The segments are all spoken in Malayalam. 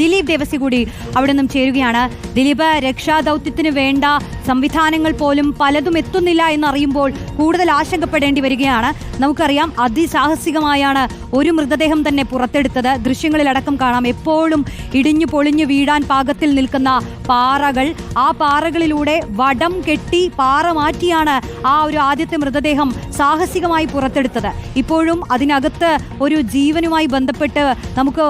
ദിലീപ് ദേവസി കൂടി അവിടെ നിന്നും ചേരുകയാണ്. ദിലീപ് രക്ഷാദൗത്യത്തിന് വേണ്ട സംവിധാനങ്ങൾ പോലും പലതും എത്തുന്നില്ല എന്നറിയുമ്പോൾ കൂടുതൽ ആശങ്കപ്പെടേണ്ടി വരികയാണ്. നമുക്കറിയാം അതിസാഹസികമായാണ് ഒരു മൃതദേഹം തന്നെ പുറത്തെടുത്തത്. ദൃശ്യങ്ങളിലടക്കം കാണാം. എപ്പോഴും ഇടിഞ്ഞു പൊളിഞ്ഞു വീഴാൻ പാകത്തിൽ നിൽക്കുന്ന പാറകൾ. ആ പാറകളിലൂടെ വടം കെട്ടി പാറ മാറ്റിയാണ് ആ ഒരു ആദ്യത്തെ മൃതദേഹം സാഹസികമായി പുറത്തെടുത്തത്. ഇപ്പോഴും അതിനകത്ത് ഒരു ജീവനുമായി ബന്ധപ്പെട്ട് നമുക്ക്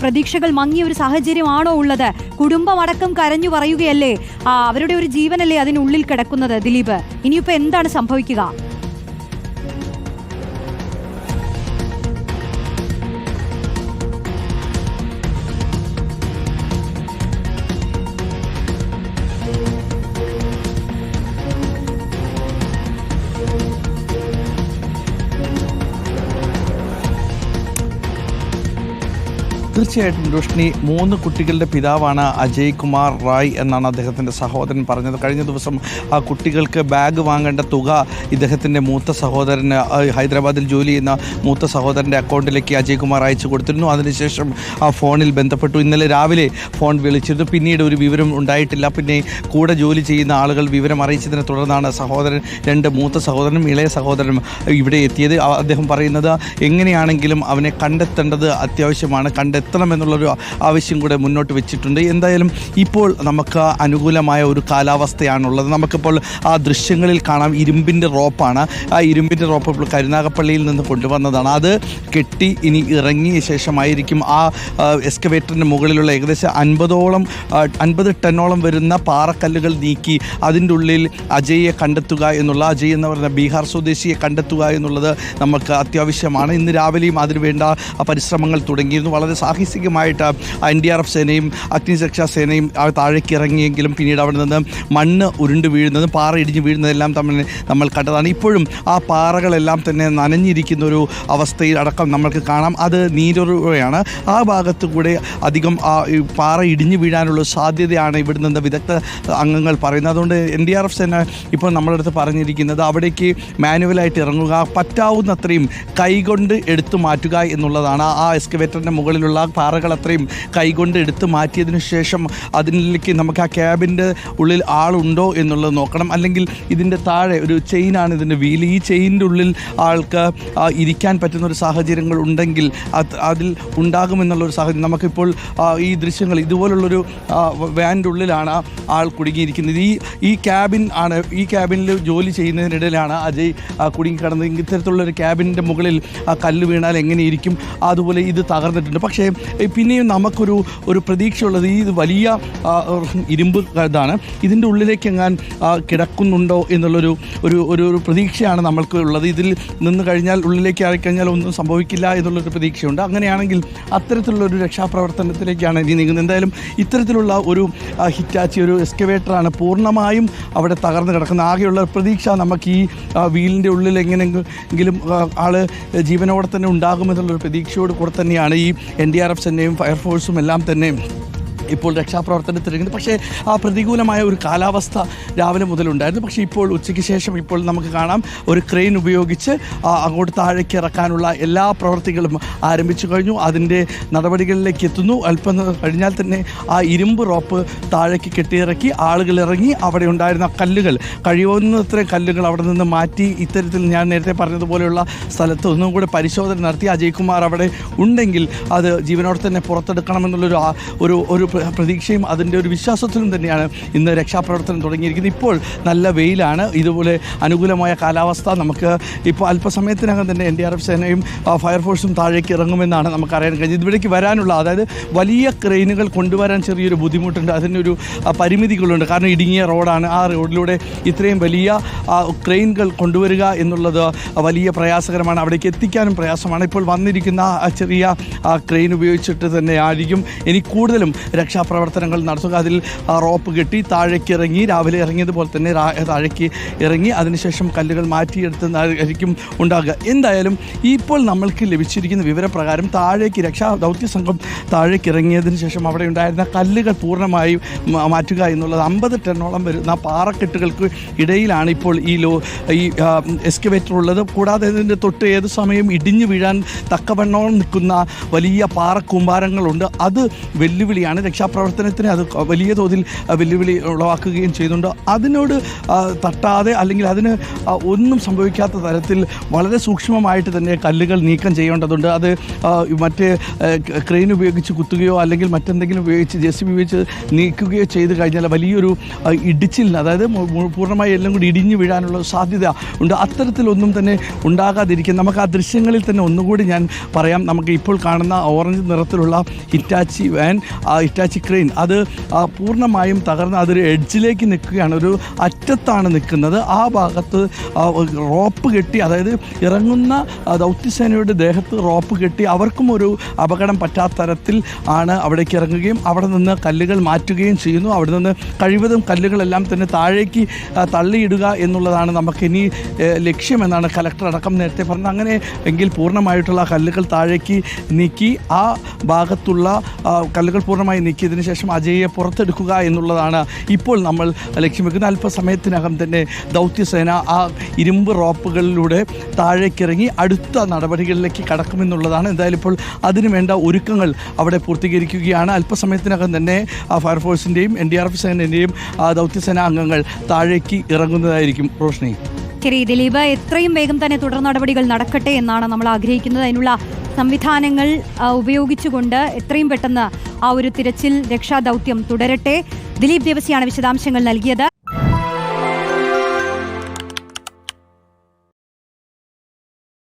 പ്രതീക്ഷകൾ മങ്ങിയ ഒരു സാഹചര്യമാണോ ഉള്ളത്? കുടുംബമടക്കം കരഞ്ഞു പറയുകയല്ലേ? അവരുടെ ഒരു ജീവനല്ലേ അതിനുള്ളിൽ കിടക്കുന്നത് ദിലീപ്. ഇനിയിപ്പോ എന്താണ് സംഭവിക്കുക? തീർച്ചയായിട്ടും രോഷ്നി മൂന്ന് കുട്ടികളുടെ പിതാവാണ് അജയ് കുമാർ റായ് എന്നാണ് അദ്ദേഹത്തിന്റെ സഹോദരൻ പറഞ്ഞത്. കഴിഞ്ഞ ദിവസം ആ കുട്ടികൾക്ക് ബാഗ് വാങ്ങേണ്ട തുക ഇദ്ദേഹത്തിന്റെ മൂത്ത സഹോദരന് ഹൈദരാബാദിൽ ജോലി ചെയ്യുന്ന മൂത്ത സഹോദരന്റെ അക്കൗണ്ടിലേക്ക് അജയ് കുമാർ അയച്ചു കൊടുത്തിരുന്നു. അതിനുശേഷം ആ ഫോണിൽ ബന്ധപ്പെട്ടു. ഇന്നലെ രാവിലെ ഫോൺ വിളിച്ചിരുന്നു. പിന്നീട് ഒരു വിവരം ഉണ്ടായിട്ടില്ല. പിന്നെ കൂടെ ജോലി ചെയ്യുന്ന ആളുകൾ വിവരം അറിയിച്ചതിനെ തുടർന്നാണ് സഹോദരൻ രണ്ട് മൂത്ത സഹോദരനും ഇളയ സഹോദരനും ഇവിടെ എത്തിയത്. അദ്ദേഹം പറയുന്നത് എങ്ങനെയാണെങ്കിലും അവനെ കണ്ടെത്തേണ്ടത് അത്യാവശ്യമാണ്. കണ്ടെത്തണമെന്നുള്ളൊരു ആവശ്യം കൂടെ മുന്നോട്ട് വെച്ചിട്ടുണ്ട്. എന്തായാലും ഇപ്പോൾ നമുക്ക് അനുകൂലമായ ഒരു കാലാവസ്ഥയാണുള്ളത്. നമുക്കിപ്പോൾ ആ ദൃശ്യങ്ങളിൽ കാണാം ഇരുമ്പിന്റെ റോപ്പാണ്. ആ ഇരുമ്പിന്റെ റോപ്പ് ഇപ്പോൾ കരുനാഗപ്പള്ളിയിൽ നിന്ന് കൊണ്ടുവന്നതാണ്. അത് കെട്ടി ഇനി ഇറങ്ങിയ ശേഷമായിരിക്കും. ആ എക്സ്കവേറ്ററിന്റെ മുകളിലുള്ള ഏകദേശം അൻപതോളം അൻപത് ടണ്ണോളം വരുന്ന പാറക്കല്ലുകൾ നീക്കി അതിന്റെ ഉള്ളിൽ അജയെ കണ്ടെത്തുക എന്നുള്ള അജയ് എന്ന് പറയുന്ന ബീഹാർ സ്വദേശിയെ കണ്ടെത്തുക എന്നുള്ളത് നമുക്ക് അത്യാവശ്യമാണ്. ഇന്ന് രാവിലെയും അതിനുവേണ്ട പരിശ്രമങ്ങൾ തുടങ്ങിയിരുന്നു. വളരെ സാഹസികമായിട്ട് എൻ ഡി ആർ എഫ് സേനയും അഗ്നിരക്ഷാ സേനയും താഴേക്ക് ഇറങ്ങിയെങ്കിലും പിന്നീട് അവിടെ നിന്ന് മണ്ണ് ഉരുണ്ട് വീഴുന്നതും പാറ ഇടിഞ്ഞ് വീഴുന്നതെല്ലാം തമ്മിൽ നമ്മൾ കണ്ടതാണ്. ഇപ്പോഴും ആ പാറകളെല്ലാം തന്നെ നനഞ്ഞിരിക്കുന്ന ഒരു അവസ്ഥയിൽ അടക്കം നമ്മൾക്ക് കാണാം. അത് നീരുറവയാണ്. ആ ഭാഗത്ത് കൂടെ അധികം ആ പാറ ഇടിഞ്ഞു വീഴാനുള്ള സാധ്യതയാണ് ഇവിടെ നിന്ന് വിദഗ്ധ അംഗങ്ങൾ പറയുന്നത്. അതുകൊണ്ട് എൻ ഡി ആർ എഫ് സേന ഇപ്പോൾ നമ്മുടെ അടുത്ത് പറഞ്ഞിരിക്കുന്നത് അവിടേക്ക് മാനുവലായിട്ട് ഇറങ്ങുക പറ്റാവുന്നത്രയും കൈകൊണ്ട് എടുത്തു മാറ്റുക എന്നുള്ളതാണ്. ആ എക്സ്കവേറ്ററിന്റെ മുകളിലുള്ള പാറകൾ അത്രയും കൈകൊണ്ട് എടുത്ത് മാറ്റിയതിനു ശേഷം അതിലേക്ക് നമുക്ക് ആ ക്യാബിന്റെ ഉള്ളിൽ ആളുണ്ടോ എന്നുള്ളത് നോക്കണം. അല്ലെങ്കിൽ ഇതിന്റെ താഴെ ഒരു ചെയിനാണ് ഇതിന്റെ വീൽ ഈ ചെയിനിന്റെ ഉള്ളിൽ ആൾക്ക് ഇരിക്കാൻ പറ്റുന്ന ഒരു സാഹചര്യങ്ങൾ ഉണ്ടെങ്കിൽ അത് അതിൽ ഉണ്ടാകുമെന്നുള്ളൊരു സാഹചര്യം. നമുക്കിപ്പോൾ ഈ ദൃശ്യങ്ങൾ ഇതുപോലുള്ളൊരു വാന്റെ ഉള്ളിലാണ് ആൾ കുടുങ്ങിയിരിക്കുന്നത്. ഈ ഈ ക്യാബിൻ ആണ് ഈ ക്യാബിനിൽ ജോലി ചെയ്യുന്നതിനിടയിലാണ് അജയ് കുടുങ്ങിക്കിടന്നത്. ഇത്തരത്തിലുള്ള ഒരു ക്യാബിന്റെ മുകളിൽ കല്ല് വീണാൽ എങ്ങനെയിരിക്കും അതുപോലെ ഇത് തകർന്നിട്ടുണ്ട്. പക്ഷേ പിന്നെയും നമുക്കൊരു ഒരു പ്രതീക്ഷയുള്ളത് ഈ വലിയ ഇരുമ്പ് ഇതാണ്. ഇതിന്റെ ഉള്ളിലേക്ക് എങ്ങാൻ കിടക്കുന്നുണ്ടോ എന്നുള്ളൊരു ഒരു ഒരു ഒരു പ്രതീക്ഷയാണ് നമ്മൾക്ക് ഉള്ളത്. ഇതിൽ നിന്ന് കഴിഞ്ഞാൽ ഉള്ളിലേക്ക് ആയിക്കഴിഞ്ഞാൽ ഒന്നും സംഭവിക്കില്ല എന്നുള്ളൊരു പ്രതീക്ഷയുണ്ട്. അങ്ങനെയാണെങ്കിൽ അത്തരത്തിലുള്ള ഒരു രക്ഷാപ്രവർത്തനത്തിലേക്കാണ് ഇനി നീങ്ങുന്നത്. എന്തായാലും ഇത്തരത്തിലുള്ള ഒരു ഹിറ്റാച്ചി ഒരു എക്സ്കവേറ്ററാണ് പൂർണമായും അവിടെ തകർന്ന് കിടക്കുന്ന ആകെയുള്ള പ്രതീക്ഷ നമുക്ക് ഈ വീലിന്റെ ഉള്ളിൽ എങ്ങനെയെങ്കിലും ആൾ ജീവനോടെ തന്നെ ഉണ്ടാകുമെന്നുള്ളൊരു പ്രതീക്ഷയോട് കൂടെ തന്നെയാണ് ഈ എൻ ഡി ആർ എഫ് സേനയും ഫയർഫോഴ്സും എല്ലാം തന്നെ ഇപ്പോൾ രക്ഷാപ്രവർത്തനത്തിലിരിക്കുന്നത് പക്ഷേ ആ പ്രതികൂലമായ ഒരു കാലാവസ്ഥ രാവിലെ മുതലുണ്ടായിരുന്നു. പക്ഷേ ഇപ്പോൾ ഉച്ചയ്ക്ക് ശേഷം ഇപ്പോൾ നമുക്ക് കാണാം ഒരു ക്രെയിൻ ഉപയോഗിച്ച് അങ്ങോട്ട് താഴേക്ക് ഇറക്കാനുള്ള എല്ലാ പ്രവർത്തികളും ആരംഭിച്ചു കഴിഞ്ഞു. അതിന്റെ നടപടികളിലേക്ക് എത്തുന്നു. അല്പം കഴിഞ്ഞാൽ തന്നെ ആ ഇരുമ്പ് റോപ്പ് താഴേക്ക് കെട്ടിയിറക്കി ആളുകൾ ഇറങ്ങി അവിടെ ഉണ്ടായിരുന്ന കല്ലുകൾ കഴിയുന്നത്ര കല്ലുകൾ അവിടെ നിന്ന് മാറ്റി ഇത്തരത്തിൽ ഞാൻ നേരത്തെ പറഞ്ഞതുപോലെയുള്ള സ്ഥലത്ത് ഒന്നും കൂടെ പരിശോധന നടത്തി. അജയ്കുമാർ അവിടെ ഉണ്ടെങ്കിൽ അത് ജീവനോടെ തന്നെ പുറത്തെടുക്കണമെന്നുള്ളൊരു ഒരു ഒരു പ്രതീക്ഷയും അതിന്റെ ഒരു വിശ്വാസത്തിലും തന്നെയാണ് ഇന്ന് രക്ഷാപ്രവർത്തനം തുടങ്ങിയിരിക്കുന്നത്. ഇപ്പോൾ നല്ല വെയിലാണ്. ഇതുപോലെ അനുകൂലമായ കാലാവസ്ഥ നമുക്ക് ഇപ്പോൾ അല്പസമയത്തിനകം തന്നെ എൻ ഡി ആർ എഫ് സേനയും ഫയർഫോഴ്സും താഴേക്ക് ഇറങ്ങുമെന്നാണ് നമുക്കറിയാൻ കഴിഞ്ഞത്. ഇവിടേക്ക് വരാനുള്ള അതായത് വലിയ ക്രെയിനുകൾ കൊണ്ടുവരാൻ ചെറിയൊരു ബുദ്ധിമുട്ടുണ്ട്. അതിനൊരു പരിമിതികളുണ്ട്. കാരണം ഇടുങ്ങിയ റോഡാണ്. ആ റോഡിലൂടെ ഇത്രയും വലിയ ക്രെയിനുകൾ കൊണ്ടുവരിക എന്നുള്ളത് വലിയ പ്രയാസകരമാണ്. അവിടേക്ക് എത്തിക്കാനും പ്രയാസമാണ്. ഇപ്പോൾ വന്നിരിക്കുന്ന ചെറിയ ക്രെയിൻ ഉപയോഗിച്ചിട്ട് തന്നെ ആയിരിക്കും. ഇനി കൂടുതലും രക്ഷാപ്രവർത്തനങ്ങൾ നടത്തുക. അതിൽ റോപ്പ് കെട്ടി താഴേക്ക് ഇറങ്ങി രാവിലെ ഇറങ്ങിയതുപോലെ തന്നെ താഴേക്ക് ഇറങ്ങി അതിനുശേഷം കല്ലുകൾ മാറ്റിയെടുത്തായിരിക്കും ഉണ്ടാകുക. എന്തായാലും ഇപ്പോൾ നമ്മൾക്ക് ലഭിച്ചിരിക്കുന്ന വിവരപ്രകാരം താഴേക്ക് രക്ഷാ ദൗത്യ സംഘം താഴേക്ക് ഇറങ്ങിയതിന് ശേഷം അവിടെ ഉണ്ടായിരുന്ന കല്ലുകൾ പൂർണമായും മാറ്റുക എന്നുള്ളത് അമ്പത് ടണ്ണോളം വരുന്ന പാറക്കെട്ടുകൾക്ക് ഇടയിലാണ് ഇപ്പോൾ ഈ ലോ ഈ എക്സ്കവേറ്റർ ഉള്ളത്. കൂടാതെ ഇതിന്റെ തൊട്ട് ഏത് സമയം ഇടിഞ്ഞു വീഴാൻ തക്കവണ്ണോളം നിൽക്കുന്ന വലിയ പാറക്കൂമ്പാരങ്ങളുണ്ട്. അത് വെല്ലുവിളിയാണ് രക്ഷാപ്രവർത്തനത്തിന് അത് വലിയ തോതിൽ വെല്ലുവിളി ഉളവാക്കുകയും ചെയ്യുന്നുണ്ട്. അതിനോട് തട്ടാതെ അല്ലെങ്കിൽ അതിന് ഒന്നും സംഭവിക്കാത്ത തരത്തിൽ വളരെ സൂക്ഷ്മമായിട്ട് തന്നെ കല്ലുകൾ നീക്കം ചെയ്യേണ്ടതുണ്ട്. അത് മറ്റ് ക്രെയിൻ ഉപയോഗിച്ച് കുത്തുകയോ അല്ലെങ്കിൽ മറ്റെന്തെങ്കിലും ഉപയോഗിച്ച് ജെ സി ബി ഉപയോഗിച്ച് നീക്കുകയോ ചെയ്ത് കഴിഞ്ഞാൽ വലിയൊരു ഇടിച്ചിലിന് അതായത് പൂർണമായി എല്ലാം കൂടി ഇടിഞ്ഞു വീഴാനുള്ള സാധ്യത ഉണ്ട്. അത്തരത്തിലൊന്നും തന്നെ ഉണ്ടാകാതിരിക്കും നമുക്ക് ആ ദൃശ്യങ്ങളിൽ തന്നെ ഒന്നുകൂടി ഞാൻ പറയാം. നമുക്ക് ഇപ്പോൾ കാണുന്ന ഓറഞ്ച് നിറത്തിലുള്ള ഹിറ്റാച്ചി വാൻ ആ ക്രെയിൻ അത് പൂർണമായും തകർന്ന് അതൊരു എഡ്ജിലേക്ക് നിൽക്കുകയാണ്. ഒരു അറ്റത്താണ് നിൽക്കുന്നത്. ആ ഭാഗത്ത് റോപ്പ് കെട്ടി അതായത് ഇറങ്ങുന്ന ദൗത്യസേനയുടെ ദേഹത്ത് റോപ്പ് കെട്ടി അവർക്കും ഒരു അപകടം പറ്റാത്ത തരത്തിൽ ആണ് അവിടേക്ക് ഇറങ്ങുകയും അവിടെ നിന്ന് കല്ലുകൾ മാറ്റുകയും ചെയ്യുന്നു. അവിടെ നിന്ന് കഴിവതും കല്ലുകളെല്ലാം തന്നെ താഴേക്ക് തള്ളിയിടുക എന്നുള്ളതാണ് നമുക്കിനി ലക്ഷ്യമെന്നാണ് കലക്ടർ അടക്കം നേരത്തെ പറഞ്ഞത്. അങ്ങനെ എങ്കിൽ പൂർണമായിട്ടുള്ള കല്ലുകൾ താഴേക്ക് നീക്കി ആ ഭാഗത്തുള്ള കല്ലുകൾ പൂർണമായി നീക്കിയതിന് ശേഷം അജയെ പുറത്തെടുക്കുക എന്നുള്ളതാണ് ഇപ്പോൾ നമ്മൾ ലക്ഷ്യം വെക്കുന്നത്. അല്പസമയത്തിനകം തന്നെ ദൗത്യസേന ആ ഇരുമ്പ് റോപ്പുകളിലൂടെ താഴേക്കിറങ്ങി അടുത്ത നടപടികളിലേക്ക് കടക്കുമെന്നുള്ളതാണ്. എന്തായാലും ഇപ്പോൾ അതിനു വേണ്ട ഒരുക്കങ്ങൾ അവിടെ പൂർത്തീകരിക്കുകയാണ്. അല്പസമയത്തിനകം തന്നെ ഫയർഫോഴ്സിന്റെയും എൻ ഡി ആർ എഫ് സേനേന്റെയും ദൗത്യസേന അംഗങ്ങൾ താഴേക്ക് ഇറങ്ങുന്നതായിരിക്കും റോഷ്നി. ശരി ദിലീപ് എത്രയും വേഗം തന്നെ തുടർ നടപടികൾ നടക്കട്ടെ എന്നാണ് നമ്മൾ ആഗ്രഹിക്കുന്നത്. അതിനുള്ള സംവിധാനങ്ങൾ ഉപയോഗിച്ചുകൊണ്ട് എത്രയും പെട്ടെന്ന് ആ ഒരു തിരച്ചിൽ രക്ഷാദൗത്യം തുടരട്ടെ. ദിലീപ് ദേവസിയാണ് വിശദാംശങ്ങൾ നൽകിയത്.